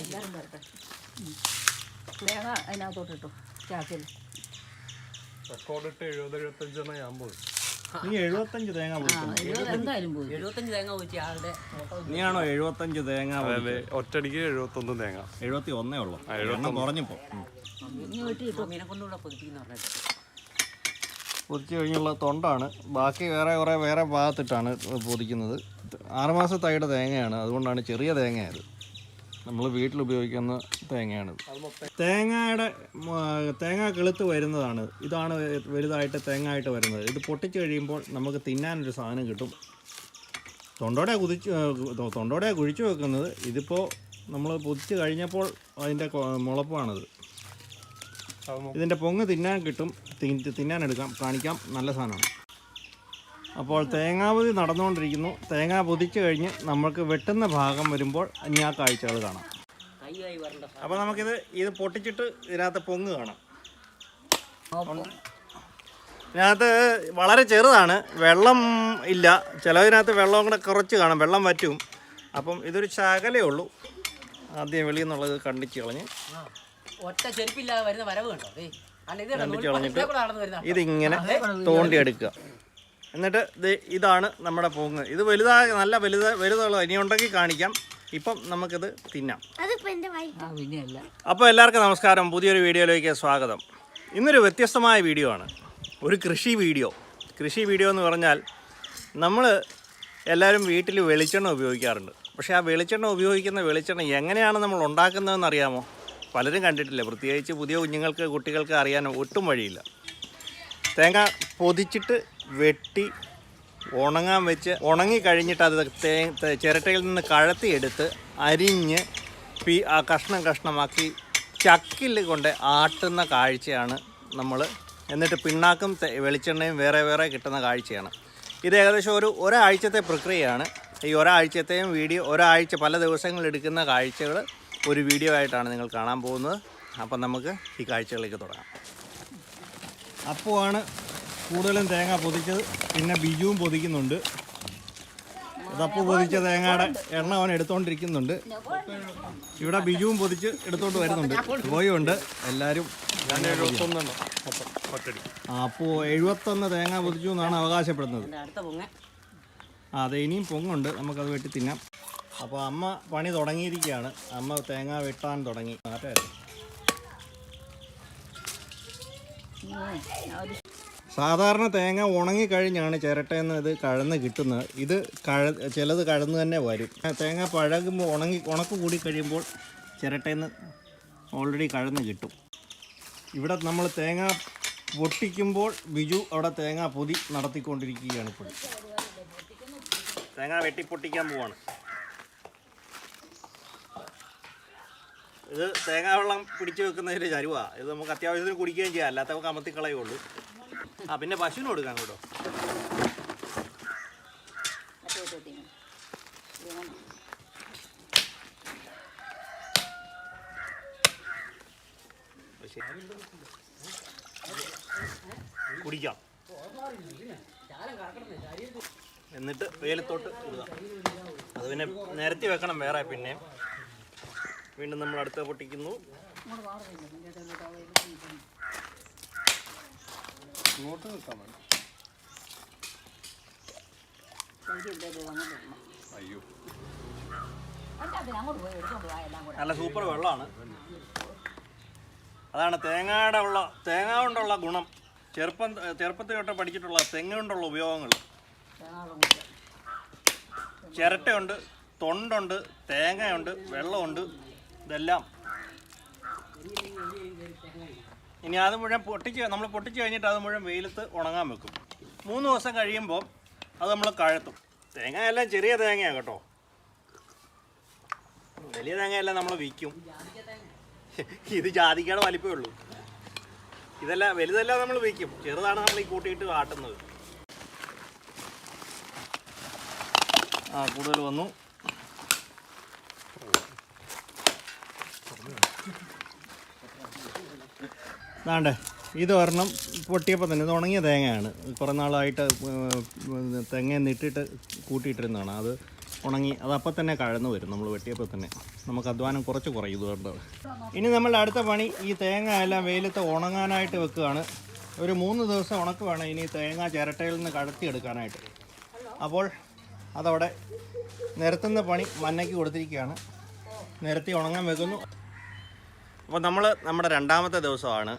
എല്ലാവരും വരട്ടെ. തേങ്ങ അതിനകത്തോട്ട് ഇട്ടു ചാക്കിൽ റെക്കോർഡിട്ട് എഴുപത് എഴുപത്തഞ്ചെണ്ണം ഞാൻ പോയി. നീ എഴുപത്തഞ്ച് തേങ്ങ ആ പൊളിക്കണം എന്തായാലും പോയി. എഴുപത്തഞ്ച് തേങ്ങ വെച്ച് ആളുടെ നീയാണോ എഴുപത്തഞ്ച് തേങ്ങ അതെ ഒറ്റടിക്ക് എഴുപത്തൊന്ന് തേങ്ങ. എഴുപത്തി ഒന്നേ ഉള്ളൂ. എണ്ണം കുറഞ്ഞപ്പോ. പൊതിച്ചു ഇനി വെട്ടി ഇട്ടു മീനെ കൊണ്ടുകൂടെ പൊതിപ്പിക്കുന്ന പറഞ്ഞിട്ട്. പൊതിച്ച് കഴിഞ്ഞുള്ള തൊണ്ടാണ്. ബാക്കി വേറെ കുറേ വേറെ ഭാഗത്തിട്ടാണ് പൊതിക്കുന്നത്. ആറുമാസ തൈയുടെ തേങ്ങയാണ്. അതുകൊണ്ടാണ് ചെറിയ തേങ്ങയായത്. നമ്മൾ വീട്ടിൽ ഉപയോഗിക്കുന്ന തേങ്ങയാണ് തേങ്ങയുടെ തേങ്ങ കെളുത്ത് വരുന്നതാണ്. ഇതാണ് വലുതായിട്ട് തേങ്ങ ആയിട്ട് വരുന്നത്. ഇത് പൊട്ടിച്ച് കഴിയുമ്പോൾ നമുക്ക് തിന്നാനൊരു സാധനം കിട്ടും. തൊണ്ടോടെ കുതിച്ച് തൊണ്ടോടെ കുഴിച്ചു വെക്കുന്നത് ഇതിപ്പോൾ നമ്മൾ പൊതിച്ച് കഴിഞ്ഞപ്പോൾ അതിന്റെ മുളപ്പാണത്. ഇതിന്റെ പൊങ്ങ് തിന്നാൻ കിട്ടും. തിന്നാനെടുക്കാം. കാണിക്കാം. നല്ല സാധനമാണ്. അപ്പോൾ തേങ്ങാപൊതി നടന്നുകൊണ്ടിരിക്കുന്നു. തേങ്ങ പൊതിച്ചു കഴിഞ്ഞ് നമ്മൾക്ക് വെട്ടുന്ന ഭാഗം വരുമ്പോൾ ഇനി ആ കാഴ്ചകൾ കാണാം. അപ്പോൾ നമുക്കിത് ഇത് പൊട്ടിച്ചിട്ട് ഇതിനകത്ത് പൊങ്ങ് കാണാം. ഇതിനകത്ത് വളരെ ചെറുതാണ്. വെള്ളം ഇല്ല. ചിലതിനകത്ത് വെള്ളം കൂടെ കുറച്ച് കാണാം. വെള്ളം വറ്റും. അപ്പം ഇതൊരു ശകലേ ഉള്ളൂ. ആദ്യം വെളിയിൽ നിന്നുള്ളത് കണ്ടിച്ച് കളഞ്ഞ്. ഒറ്റ ചെരുപ്പില്ലാതെ വരുന്ന വരവ് കണ്ടോ? കണ്ടിച്ച് കളഞ്ഞിട്ട് ഇതിങ്ങനെ തോണ്ടിയെടുക്കുക. എന്നിട്ട് ഇത് ഇതാണ് നമ്മുടെ പോങ്ങ്. ഇത് വലുതായ നല്ല വലുത് വലുതുള്ള ഇനി ഉണ്ടെങ്കിൽ കാണിക്കാം. ഇപ്പം നമുക്കിത് തിന്നാം. അപ്പോൾ എല്ലാവർക്കും നമസ്കാരം. പുതിയൊരു വീഡിയോയിലേക്ക് സ്വാഗതം. ഇന്നൊരു വ്യത്യസ്തമായ വീഡിയോ ആണ്. ഒരു കൃഷി വീഡിയോ. കൃഷി വീഡിയോ എന്ന് പറഞ്ഞാൽ നമ്മൾ എല്ലാവരും വീട്ടിൽ വെളിച്ചെണ്ണ ഉപയോഗിക്കാറുണ്ട്. പക്ഷേ ആ വെളിച്ചെണ്ണ ഉപയോഗിക്കുന്ന വെളിച്ചെണ്ണ എങ്ങനെയാണ് നമ്മൾ ഉണ്ടാക്കുന്നതെന്ന് അറിയാമോ? പലരും കണ്ടിട്ടില്ല. പ്രത്യേകിച്ച് പുതിയ കുഞ്ഞുങ്ങൾക്ക് കുട്ടികൾക്ക് അറിയാൻ ഒട്ടും വഴിയില്ല. തേങ്ങ പൊതിച്ചിട്ട് വെട്ടി ഉണങ്ങാൻ വെച്ച് ഉണങ്ങി കഴിഞ്ഞിട്ട് അത് തേ ചിരട്ടയിൽ നിന്ന് കഴത്തിയെടുത്ത് അരിഞ്ഞ് പി ആ കഷ്ണം കഷ്ണമാക്കി ചക്കിൽ കൊണ്ട് ആട്ടുന്ന കാഴ്ചയാണ് നമ്മൾ. എന്നിട്ട് പിണ്ണാക്കും വെളിച്ചെണ്ണയും വേറെ വേറെ കിട്ടുന്ന കാഴ്ചയാണ്. ഇത് ഏകദേശം ഒരു ഒരാഴ്ചത്തെ പ്രക്രിയയാണ്. ഈ ഒരാഴ്ചത്തെയും വീഡിയോ ഒരാഴ്ച പല ദിവസങ്ങളെടുക്കുന്ന കാഴ്ചകൾ ഒരു വീഡിയോ ആയിട്ടാണ് നിങ്ങൾ കാണാൻ പോകുന്നത്. അപ്പം നമുക്ക് ഈ കാഴ്ചകളിലേക്ക് തുടങ്ങാം. അപ്പുവാണ് കൂടുതലും തേങ്ങ പൊതിച്ചത് പിന്നെ ബിജുവും പൊതിക്കുന്നുണ്ട്. തപ്പ് പൊതിച്ച തേങ്ങയുടെ എണ്ണ അവൻ എടുത്തോണ്ടിരിക്കുന്നുണ്ട്. ഇവിടെ ബിജുവും പൊതിച്ച് എടുത്തോണ്ട് വരുന്നുണ്ട്. പോയുണ്ട് എല്ലാവരും ആ, എഴുപത്തൊന്ന് തേങ്ങ പൊതിച്ചു എന്നാണ് അവകാശപ്പെടുന്നത്. അതെ ഇനിയും പൊങ്ങുണ്ട്. നമുക്കത് വെട്ടി തിന്നാം. അപ്പോൾ അമ്മ പണി തുടങ്ങിയിരിക്കുകയാണ്. അമ്മ തേങ്ങ വെട്ടാൻ തുടങ്ങി. ഒരു സാധാരണ തേങ്ങ ഉണങ്ങിക്കഴിഞ്ഞാണ് ചിരട്ടയെന്ന് ഇത് കഴന്ന് കിട്ടുന്നത്. ഇത് കഴ ചിലത് കഴന്ന് തന്നെ വരും. തേങ്ങ പഴകുമ്പോൾ ഉണങ്ങി ഉണക്ക് കൂടി കഴിയുമ്പോൾ ചിരട്ടയെന്ന് ഓൾറെഡി കഴന്ന് കിട്ടും. ഇവിടെ നമ്മൾ തേങ്ങ പൊട്ടിക്കുമ്പോൾ ബിജു അവിടെ തേങ്ങ പൊതി നടത്തിക്കൊണ്ടിരിക്കുകയാണ് ഇപ്പോൾ. തേങ്ങ വെട്ടി പൊട്ടിക്കാൻ പോവാണ്. ഇത് തേങ്ങാ വെള്ളം പിടിച്ചു വെക്കുന്നതിന്റെ ചരുവാണ് ഇത് നമുക്ക് അത്യാവശ്യത്തിന് കുടിക്കുകയും ചെയ്യാം. അല്ലാത്തവർക്ക് അമത്തിക്കളയുള്ളൂ കളയുള്ളൂ ആ പിന്നെ പശുവിന് കൊടുക്കാം കേട്ടോ. കുടിക്കാം. എന്നിട്ട് വെയിലത്തോട്ട് ഇടുക. അത് പിന്നെ നിരത്തി വെക്കണം വേറെ പിന്നെ വീണ്ടും നമ്മൾ അടുത്ത പൊട്ടിക്കുന്നു. ഇങ്ങോട്ട് നിൽക്കാൻ വേണം അയ്യോ. നല്ല സൂപ്പർ വെള്ളമാണ്. അതാണ് തേങ്ങയുടെ ഉള്ള തേങ്ങ കൊണ്ടുള്ള ഗുണം. ചെറുപ്പം ചെറുപ്പത്തിൽ തൊട്ട് പഠിച്ചിട്ടുള്ള തെങ്ങ് കൊണ്ടുള്ള ഉപയോഗങ്ങൾ. ചിരട്ടയുണ്ട് തൊണ്ടുണ്ട് തേങ്ങയുണ്ട് വെള്ളമുണ്ട് ഇതെല്ലാം. ഇനി അത് മുഴുവൻ പൊട്ടിച്ച് നമ്മൾ പൊട്ടിച്ച് കഴിഞ്ഞിട്ട് അത് മുഴുവൻ വെയിലത്ത് ഉണങ്ങാൻ വെക്കും. മൂന്ന് ദിവസം കഴിയുമ്പോൾ അത് നമ്മൾ കഴത്തും. തേങ്ങ എല്ലാം ചെറിയ തേങ്ങയാണ് കേട്ടോ. വലിയ തേങ്ങയെല്ലാം നമ്മൾ വിൽക്കും. ഇത് ജാതിക്കയുടെ വലിപ്പമേ ഉള്ളൂ. ഇതെല്ലാം വലുതെല്ലാം നമ്മൾ വിൽക്കും. ചെറുതാണ് നമ്മൾ ഈ കൂട്ടിയിട്ട് കാട്ടുന്നത്. ആ കൂടുതൽ വന്നു. ദാണ്ടേ ഇത് ഒരെണ്ണം പൊട്ടിയപ്പോൾ തന്നെ ഇത് ഉണങ്ങിയ തേങ്ങയാണ്. കുറേ നാളായിട്ട് തേങ്ങ നിട്ടിട്ട് കൂട്ടിയിട്ടിരുന്നതാണ്. അത് ഉണങ്ങി അത് അപ്പം തന്നെ കഴന്ന് വരും. നമ്മൾ വെട്ടിയപ്പോൾ തന്നെ. നമുക്ക് അധ്വാനം കുറച്ച് കുറയും ഇതുകൊണ്ട് ഇനി നമ്മളുടെ അടുത്ത പണി ഈ തേങ്ങ എല്ലാം വെയിലത്ത് ഉണങ്ങാനായിട്ട് വെക്കുകയാണ്. ഒരു മൂന്ന് ദിവസം ഉണക്കുവാണ് ഇനി തേങ്ങ ചിരട്ടയിൽ നിന്ന് കടത്തിയെടുക്കാനായിട്ട്. അപ്പോൾ അതവിടെ നിരത്തുന്ന പണി മന്നയ്ക്ക് കൊടുത്തിരിക്കുകയാണ്. നിരത്തി ഉണങ്ങാൻ വെക്കുന്നു. അപ്പോൾ നമ്മൾ നമ്മുടെ രണ്ടാമത്തെ ദിവസമാണ്.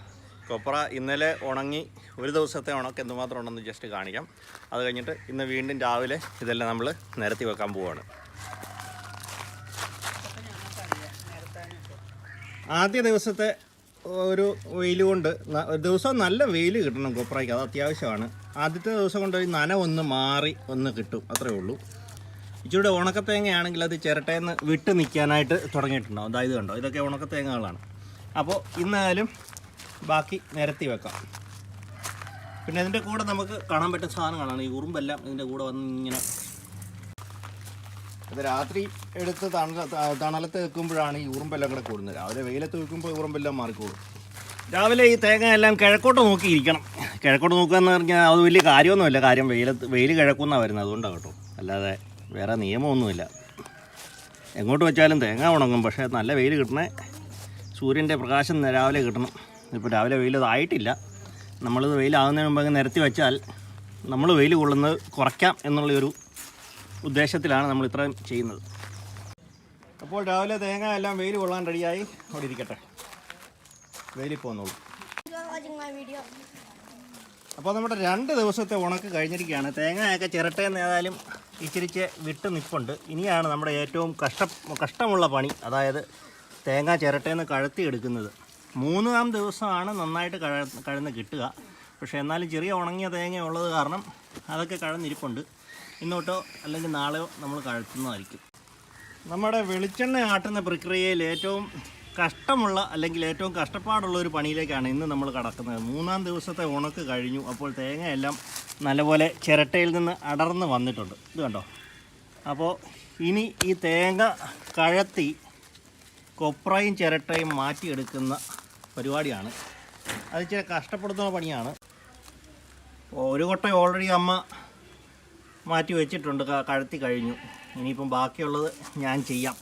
കൊപ്ര ഇന്നലെ ഉണങ്ങി ഒരു ദിവസത്തെ ഉണക്ക് എന്തുമാത്രം ഉണ്ടെന്ന് ജസ്റ്റ് കാണിക്കാം. അത് കഴിഞ്ഞിട്ട് ഇന്ന് വീണ്ടും രാവിലെ ഇതെല്ലാം നമ്മൾ നിരത്തി വെക്കാൻ പോവാണ്. ആദ്യ ദിവസത്തെ ഒരു വെയിൽ കൊണ്ട് ഒരു ദിവസം നല്ല വെയിൽ കിട്ടണം കൊപ്രയ്ക്ക്. അത് അത്യാവശ്യമാണ്. ആദ്യത്തെ ദിവസം കൊണ്ട് ഒരു നന ഒന്ന് മാറി ഒന്ന് കിട്ടും. അത്രേ ഉള്ളൂ. ഇച്ചിരി ഉണക്കത്തേങ്ങയാണെങ്കിൽ അത് ചിരട്ടേന്ന് വിട്ട് നിൽക്കാനായിട്ട് തുടങ്ങിയിട്ടുണ്ടാവും. അതായത് കണ്ടോ? ഇതൊക്കെ ഉണക്കത്തേങ്ങകളാണ്. അപ്പോൾ ഇന്നായാലും ബാക്കി നിരത്തി വെക്കാം. പിന്നെ ഇതിന്റെ കൂടെ നമുക്ക് കാണാൻ പറ്റുന്ന സാധനങ്ങളാണ്. ഈ ഉറുമ്പെല്ലാം ഇതിന്റെ കൂടെ വന്ന് ഇങ്ങനെ ഇത് രാത്രി എടുത്ത് തണല തണലത്ത് വെക്കുമ്പോഴാണ് ഈ ഉറുമ്പെല്ലാം കൂടെ കൂടുന്നത്. രാവിലെ വെയിലത്ത് വെക്കുമ്പോൾ ഉറുമ്പെല്ലാം മാറിക്കോളും. രാവിലെ ഈ തേങ്ങ എല്ലാം കിഴക്കോട്ട് നോക്കിയിരിക്കണം. കിഴക്കോട്ട് നോക്കുക എന്ന് പറഞ്ഞാൽ അത് വലിയ കാര്യമൊന്നുമില്ല. കാര്യം വെയിലത്ത് വെയിൽ കിഴക്കുന്നാണ് വരുന്നത് അതുകൊണ്ടാണ് കേട്ടോ. അല്ലാതെ വേറെ നിയമമൊന്നുമില്ല. എങ്ങോട്ട് വെച്ചാലും തേങ്ങ ഉണങ്ങും. പക്ഷേ നല്ല വെയിൽ കിട്ടണേ സൂര്യന്റെ പ്രകാശം രാവിലെ കിട്ടണം. ഇപ്പോൾ രാവിലെ വെയിലതായിട്ടില്ല. നമ്മളിത് വെയിലാകുന്നതിന് മുമ്പ് അങ്ങ് നിരത്തി വെച്ചാൽ നമ്മൾ വെയിൽ കൊള്ളുന്നത് കുറയ്ക്കാം എന്നുള്ളൊരു ഉദ്ദേശത്തിലാണ് നമ്മൾ ഇത്രയും ചെയ്യുന്നത്. അപ്പോൾ രാവിലെ തേങ്ങ എല്ലാം വെയിൽ കൊള്ളാൻ റെഡിയായി. അവിടെ ഇരിക്കട്ടെ. വെയിലിൽ video. അപ്പോൾ നമ്മുടെ രണ്ട് ദിവസത്തെ ഉണക്ക് കഴിഞ്ഞിരിക്കുകയാണ്. തേങ്ങയൊക്കെ ചിരട്ടയെന്ന് ഏതായാലും ഇച്ചിരിച്ച് വിട്ട് നിൽപ്പുണ്ട് ഇനിയാണ് നമ്മുടെ ഏറ്റവും കഷ്ട കഷ്ടമുള്ള പണി. അതായത് തേങ്ങ ചിരട്ടയെന്ന് കഴുത്തി എടുക്കുന്നത് മൂന്നാം ദിവസമാണ് നന്നായിട്ട് കഴ കഴന്ന് കിട്ടുക. പക്ഷേ എന്നാലും ചെറിയ ഉണങ്ങിയ തേങ്ങ ഉള്ളത് കാരണം അതൊക്കെ കഴന്നിരിപ്പുണ്ട്. ഇന്നോട്ടോ അല്ലെങ്കിൽ നാളെയോ നമ്മൾ കഴത്തുന്നതായിരിക്കും. നമ്മുടെ വെളിച്ചെണ്ണ ആട്ടുന്ന പ്രക്രിയയിൽ ഏറ്റവും കഷ്ടമുള്ള അല്ലെങ്കിൽ ഏറ്റവും കഷ്ടപ്പാടുള്ള ഒരു പണിയിലേക്കാണ് ഇന്ന് നമ്മൾ കടക്കുന്നത്. മൂന്നാം ദിവസത്തെ ഉണക്ക് കഴിഞ്ഞു. അപ്പോൾ തേങ്ങയെല്ലാം നല്ലപോലെ ചിരട്ടയിൽ നിന്ന് അടർന്ന് വന്നിട്ടുണ്ട്. ഇത് കണ്ടോ? അപ്പോൾ ഇനി ഈ തേങ്ങ കഴത്തി കൊപ്രയും ചിരട്ടയും മാറ്റിയെടുക്കുന്ന പരിപാടിയാണ്. അത് ഇച്ചിരി കഷ്ടപ്പെടുത്തുന്ന പണിയാണ്. ഒരു കൊട്ട ഓൾറെഡി അമ്മ മാറ്റി വെച്ചിട്ടുണ്ട്. കഴുത്തി കഴിഞ്ഞു. ഇനിയിപ്പം ബാക്കിയുള്ളത് ഞാൻ ചെയ്യാം.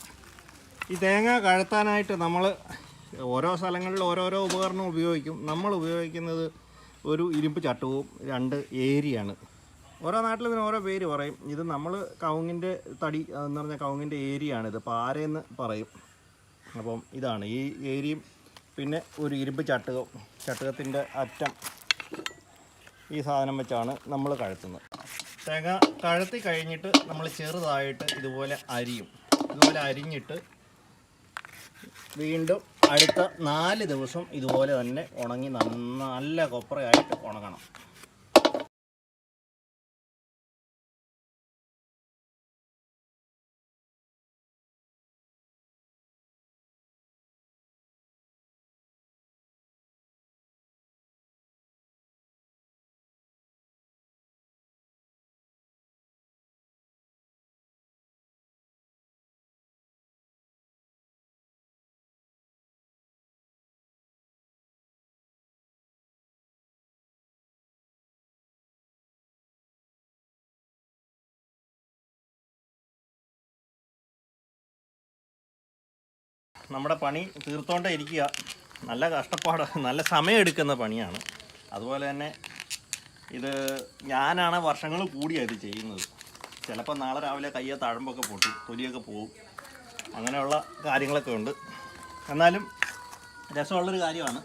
ഈ തേങ്ങ കഴുത്താനായിട്ട് നമ്മൾ ഓരോ സ്ഥലങ്ങളിൽ ഓരോരോ ഉപകരണം ഉപയോഗിക്കും. നമ്മൾ ഉപയോഗിക്കുന്നത് ഒരു ഇരുമ്പ് ചട്ടവും രണ്ട് ഏരിയാണ്. ഓരോ നാട്ടിലും ഇതിന് ഓരോ പേര് പറയും. ഇത് നമ്മൾ കവുങ്ങിന്റെ തടി എന്ന് പറഞ്ഞാൽ കവുങ്ങിന്റെ ഏരിയാണിത് പാരയെന്ന് പറയും. അപ്പം ഇതാണ് ഈ ഏരിയും പിന്നെ ഒരു ഇരുമ്പ് ചട്ടുകം. ചട്ടുകത്തിന്റെ അറ്റം ഈ സാധനം വെച്ചാണ് നമ്മൾ കഴുത്തുന്നത്. തേങ്ങ കഴുത്തി കഴിഞ്ഞിട്ട് നമ്മൾ ചെറുതായിട്ട് ഇതുപോലെ അരിയും. ഇതുപോലെ അരിഞ്ഞിട്ട് വീണ്ടും അടുത്ത നാല് ദിവസം ഇതുപോലെ തന്നെ ഉണങ്ങി നല്ല കൊപ്രയായിട്ട് ഉണങ്ങണം. നമ്മുടെ പണി തീർത്തോണ്ടേ ഇരിക്കുക. നല്ല കഷ്ടപ്പാട് നല്ല സമയമെടുക്കുന്ന പണിയാണ്. അതുപോലെ തന്നെ ഇത് ഞാനാണ് വർഷങ്ങൾ കൂടിയാണ് ഇത് ചെയ്യുന്നത്. ചിലപ്പോൾ നാളെ രാവിലെ കയ്യെ തഴമ്പൊക്കെ പൊട്ടും തൊലിയൊക്കെ പോവും. അങ്ങനെയുള്ള കാര്യങ്ങളൊക്കെ ഉണ്ട്. എന്നാലും രസമുള്ളൊരു കാര്യമാണ്.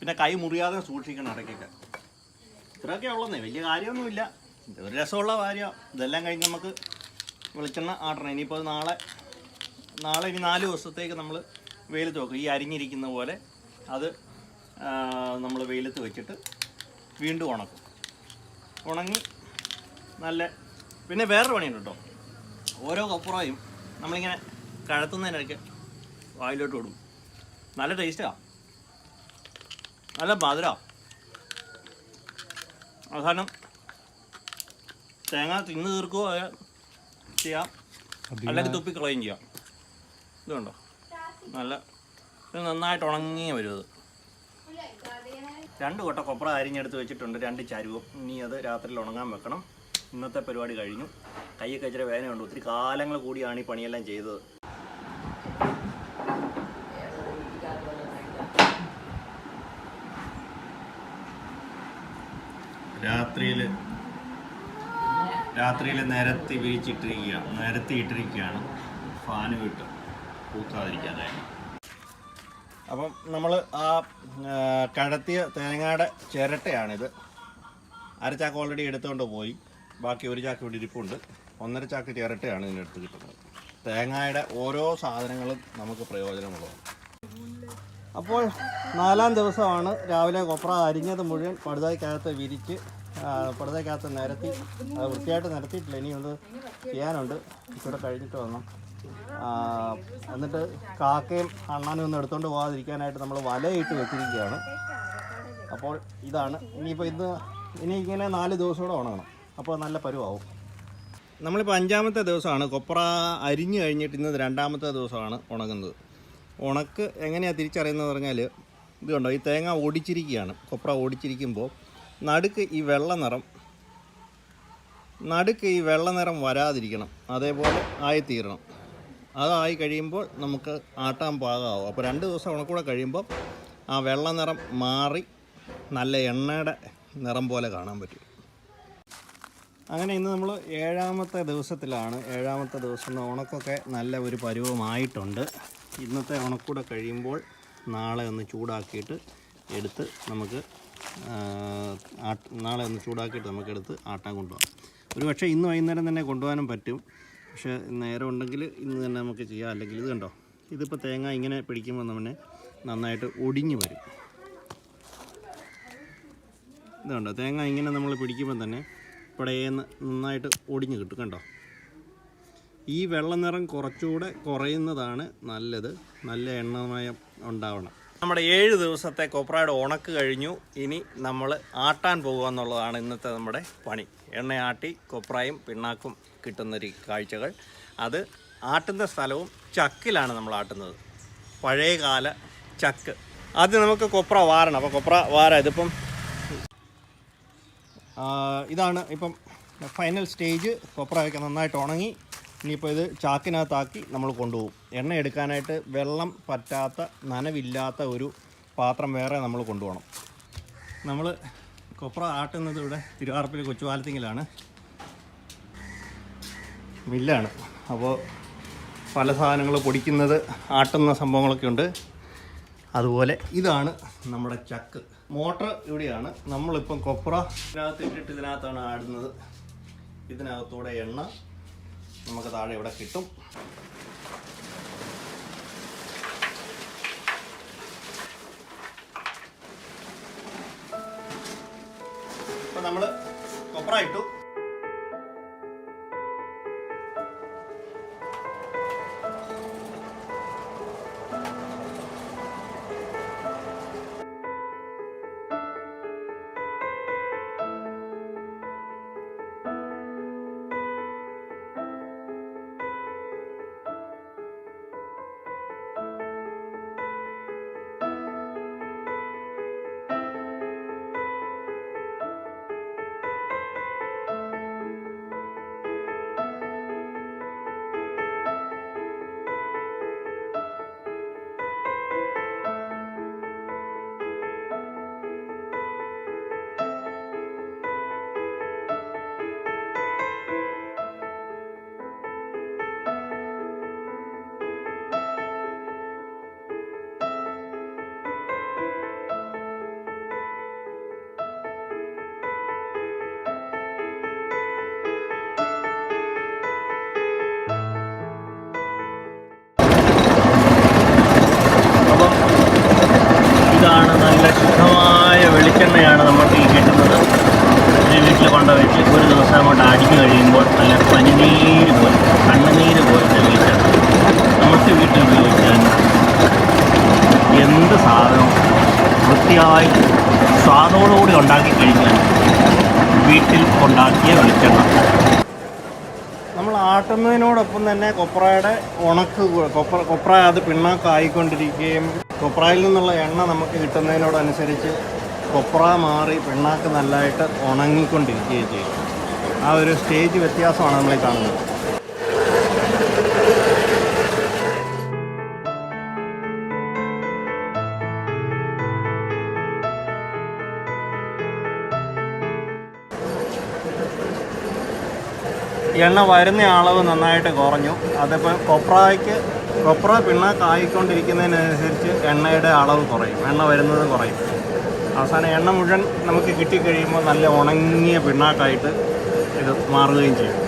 പിന്നെ കൈ മുറിയാതെ സൂക്ഷിക്കണം ഇടയ്ക്കൊക്കെ. ഇത്രയൊക്കെ ഉള്ളതെന്നേ വലിയ കാര്യമൊന്നുമില്ല. ഒരു രസമുള്ള കാര്യമാണ്. ഇതെല്ലാം കഴിഞ്ഞ് നമുക്ക് വെളിച്ചെണ്ണ ആട്ടണം. ഇനിയിപ്പോൾ നാളെ നാളെ ഇനി നാല് ദിവസത്തേക്ക് നമ്മൾ വെയിലത്ത് വെക്കും ഈ അരിഞ്ഞിരിക്കുന്ന പോലെ അത് നമ്മൾ വെയിലത്ത് വെച്ചിട്ട് വീണ്ടും ഉണക്കും. ഉണങ്ങി നല്ല പിന്നെ വേറൊരു പണിയുണ്ട് കേട്ടോ. ഓരോ കപ്പുറയും നമ്മളിങ്ങനെ കഴത്തുന്നതിനിടയ്ക്ക് വായിലോട്ട് വിടും നല്ല ടേസ്റ്റാ നല്ല മധുരമാണ് അവസാനം തേങ്ങ തിന്ന് തീർക്കുകയോ ചെയ്യാം. അല്ലെങ്കിൽ തുപ്പിക്കളയും ചെയ്യാം. ഇതുണ്ടോ? നല്ല ഇത് നന്നായിട്ട് ഉണങ്ങിയ വരും അത്. രണ്ട് കൊട്ട കൊപ്ര അരിഞ്ഞെടുത്ത് വെച്ചിട്ടുണ്ട് രണ്ട് ചരുവും. ഇനി അത് രാത്രിയിൽ ഉണങ്ങാൻ വെക്കണം. ഇന്നത്തെ പരിപാടി കഴിഞ്ഞു. കൈയൊക്കെ ഇച്ചിരി വേദനയുണ്ട്. ഒത്തിരി കാലങ്ങൾ കൂടിയാണ് ഈ പണിയെല്ലാം ചെയ്തത്. രാത്രിയിൽ രാത്രിയിൽ നിരത്തി വീഴ്ചിട്ടിരിക്കുകയാണ്. നിരത്തിയിട്ടിരിക്കുകയാണ്. ഫാന് വിട്ടു. പൂക്കാതിരിക്കാനായിട്ട് അപ്പം നമ്മൾ ആ കടത്തിയ തേങ്ങയുടെ ചിരട്ടയാണിത്. അരച്ചാക്ക് ചാക്ക് ഓൾറെഡി എടുത്തുകൊണ്ട് പോയി. ബാക്കി ഒരു ചാക്ക് ഇവിടെ ഇരിപ്പുണ്ട്. ഒന്നര ചാക്ക് ചിരട്ടയാണ് ഇതിനടുത്ത് കിട്ടുന്നത്. തേങ്ങയുടെ ഓരോ സാധനങ്ങളും നമുക്ക് പ്രയോജനമുള്ളതാണ്. അപ്പോൾ നാലാം ദിവസമാണ് രാവിലെ കൊപ്ര അരിഞ്ഞത് മുഴുവൻ പടുതായ്ക്കകത്ത് വിരിച്ച് പടുതായിക്കകത്ത് നിരത്തി അത് വൃത്തിയായിട്ട് നിരത്തിയിട്ടില്ല. ഇനി ഒന്ന് ചെയ്യാനുണ്ട് ഇവിടെ കഴിഞ്ഞിട്ട് വന്നു. എന്നിട്ട് കാക്കയും അണ്ണാനും ഒന്നും എടുത്തുകൊണ്ട് പോകാതിരിക്കാനായിട്ട് നമ്മൾ വലയിട്ട് വെച്ചിരിക്കുകയാണ്. അപ്പോൾ ഇതാണ്. ഇനിയിപ്പോൾ ഇന്ന് ഇനി ഇങ്ങനെ നാല് ദിവസം കൂടെ ഉണങ്ങണം അപ്പോൾ നല്ല പരുവാവും. നമ്മളിപ്പോൾ അഞ്ചാമത്തെ ദിവസമാണ്. കൊപ്ര അരിഞ്ഞു കഴിഞ്ഞിട്ട് ഇന്ന് രണ്ടാമത്തെ ദിവസമാണ് ഉണങ്ങുന്നത്. ഉണക്ക് എങ്ങനെയാണ് തിരിച്ചറിയുന്നത് പറഞ്ഞാൽ ഇത് കണ്ടോ ഈ തേങ്ങ ഓടിച്ചിരിക്കുകയാണ്. കൊപ്ര ഓടിച്ചിരിക്കുമ്പോൾ നടുക്ക് ഈ വെള്ള നിറം നടുക്ക് ഈ വെള്ള നിറം വരാതിരിക്കണം. അതേപോലെ ആയിത്തീരണം. അതായി കഴിയുമ്പോൾ നമുക്ക് ആട്ടാൻ പാകമാവും. അപ്പോൾ രണ്ട് ദിവസം ഉണക്കൂടെ കഴിയുമ്പോൾ ആ വെള്ള നിറം മാറി നല്ല എണ്ണയുടെ നിറം പോലെ കാണാൻ പറ്റും. അങ്ങനെ ഇന്ന് നമ്മൾ ഏഴാമത്തെ ദിവസത്തിലാണ്. ഏഴാമത്തെ ദിവസം ഉണക്കൊക്കെ നല്ല ഒരു പരുവമായിട്ടുണ്ട്. ഇന്നത്തെ ഉണക്കൂടെ കഴിയുമ്പോൾ നാളെ ഒന്ന് ചൂടാക്കിയിട്ട് എടുത്ത് നമുക്ക് നാളെ ഒന്ന് ചൂടാക്കിയിട്ട് നമുക്കെടുത്ത് ആട്ടാൻ കൊണ്ടുപോകാം. ഒരു പക്ഷേ ഇന്ന് വൈകുന്നേരം തന്നെ കൊണ്ടുപോകാനും പറ്റും. പക്ഷേ നേരം ഉണ്ടെങ്കിൽ ഇന്ന് തന്നെ നമുക്ക് ചെയ്യാം. അല്ലെങ്കിൽ ഇത് കണ്ടോ? ഇതിപ്പോൾ തേങ്ങ ഇങ്ങനെ പിടിക്കുമ്പോൾ തന്നെ നന്നായിട്ട് ഒടിഞ്ഞു വരും. ഇതുണ്ടോ തേങ്ങ ഇങ്ങനെ നമ്മൾ പിടിക്കുമ്പോൾ തന്നെ പടയേന്ന് നന്നായിട്ട് ഒടിഞ്ഞു കിട്ടും കണ്ടോ? ഈ വെള്ള നിറം കുറച്ചുകൂടെ കുറയുന്നതാണ് നല്ലത്. നല്ല എണ്ണമയം ഉണ്ടാവണം. നമ്മുടെ ഏഴ് ദിവസത്തെ കൊപ്രയുടെ ഉണക്ക് കഴിഞ്ഞു. ഇനി നമ്മൾ ആട്ടാൻ പോകുക എന്നുള്ളതാണ് ഇന്നത്തെ നമ്മുടെ പണി. എണ്ണയാട്ടി കൊപ്രയും പിണ്ണാക്കും കിട്ടുന്ന ഒരു കാഴ്ചകൾ. അത് ആട്ടുന്ന സ്ഥലവും ചക്കിലാണ് നമ്മൾ ആട്ടുന്നത്. പഴയകാല ചക്ക്. ആദ്യം നമുക്ക് കൊപ്ര വാരണം. അപ്പോൾ കൊപ്ര വാര. ഇതിപ്പം ഇതാണ് ഇപ്പം ഫൈനൽ സ്റ്റേജ് കൊപ്രയൊക്കെ നന്നായിട്ട് ഉണങ്ങി. ഇനിയിപ്പോൾ ഇത് ചാക്കിനകത്താക്കി നമ്മൾ കൊണ്ടുപോകും. എണ്ണ എടുക്കാനായിട്ട് വെള്ളം പറ്റാത്ത നനവില്ലാത്ത ഒരു പാത്രം വേറെ നമ്മൾ കൊണ്ടുപോകണം. നമ്മൾ കൊപ്ര ആട്ടുന്നത് ഇവിടെ തിരുവാർപ്പിൽ കൊച്ചുപാലത്തിങ്കിലാണ് മില്ലാണ്. അപ്പോൾ പല സാധനങ്ങൾ പൊടിക്കുന്നത് ആട്ടുന്ന സംഭവങ്ങളൊക്കെ ഉണ്ട്. അതുപോലെ ഇതാണ് നമ്മുടെ ചക്ക്. മോട്ടർ ഇവിടെയാണ്. നമ്മളിപ്പം കൊപ്ര ഇതിനകത്ത് ഇട്ടിട്ട് ഇതിനകത്താണ് ആടുന്നത്. ഇതിനകത്തൂടെ എണ്ണ. നമുക്ക് താഴെ ഇവിടെ കിട്ടും. ഇപ്പം നമ്മൾ കൊപ്ര ഇട്ടു. സ്വാദോടുകൂടി ഉണ്ടാക്കി കഴിഞ്ഞാൽ വീട്ടിൽ ഉണ്ടാക്കിയ വെളിച്ചെണ്ണ. നമ്മൾ ആട്ടുന്നതിനോടൊപ്പം തന്നെ കൊപ്രയുടെ ഉണക്ക് കൊപ്ര കൊപ്ര അത് പിണ്ണാക്കായിക്കൊണ്ടിരിക്കുകയും കൊപ്രയിൽ നിന്നുള്ള എണ്ണ നമുക്ക് കിട്ടുന്നതിനോടനുസരിച്ച് കൊപ്ര മാറി പിണ്ണാക്ക് നല്ലതായിട്ട് ഉണങ്ങിക്കൊണ്ടിരിക്കുകയും ചെയ്യും. ആ ഒരു സ്റ്റേജ് വ്യത്യാസമാണ് നമ്മൾ കാണുന്നത്. എണ്ണ വരുന്ന അളവ് നന്നായിട്ട് കുറഞ്ഞു. അതിപ്പോൾ കൊപ്രയ്ക്ക് കൊപ്ര പിണ്ണാക്കായിക്കൊണ്ടിരിക്കുന്നതിനനുസരിച്ച് എണ്ണയുടെ അളവ് കുറയും. എണ്ണ വരുന്നത് കുറയും. അവസാനം എണ്ണ മുഴുവൻ നമുക്ക് കിട്ടിക്കഴിയുമ്പോൾ നല്ല ഉണങ്ങിയ പിണ്ണാക്കായിട്ട് ഇത് മാറുകയും ചെയ്യും.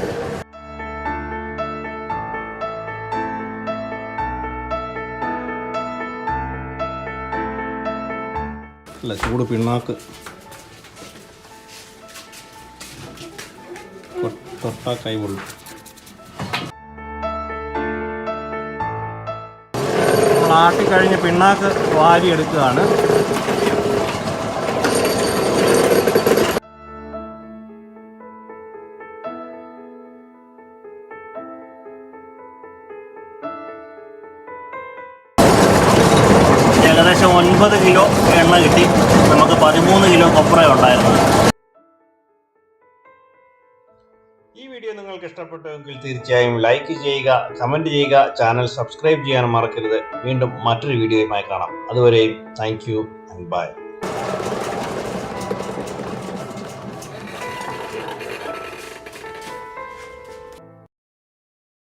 അല്ല ചൂട് പിണ്ണാക്ക്. കൊ- തൊട്ടാ കൈ പൊള്ളും നമ്മൾ ആട്ടിക്കഴിഞ്ഞ് പിണ്ണാക്ക് വാരിയെടുക്കുകയാണ് ഏകദേശം ഒൻപത് കിലോ എണ്ണ കിട്ടി. നമുക്ക് പതിമൂന്ന് കിലോ കൊപ്ര ഉണ്ടായിരുന്നു. നിങ്ങൾക്ക് ഇഷ്ടപ്പെട്ടുവെങ്കിൽ തീർച്ചയായും ലൈക്ക് ചെയ്യുക കമന്റ് ചെയ്യുക ചാനൽ സബ്സ്ക്രൈബ് ചെയ്യാൻ മറക്കരുത്. വീണ്ടും മറ്റൊരു വീഡിയോയുമായി കാണാം. അതുവരെയും താങ്ക് യു ആൻഡ് ബൈ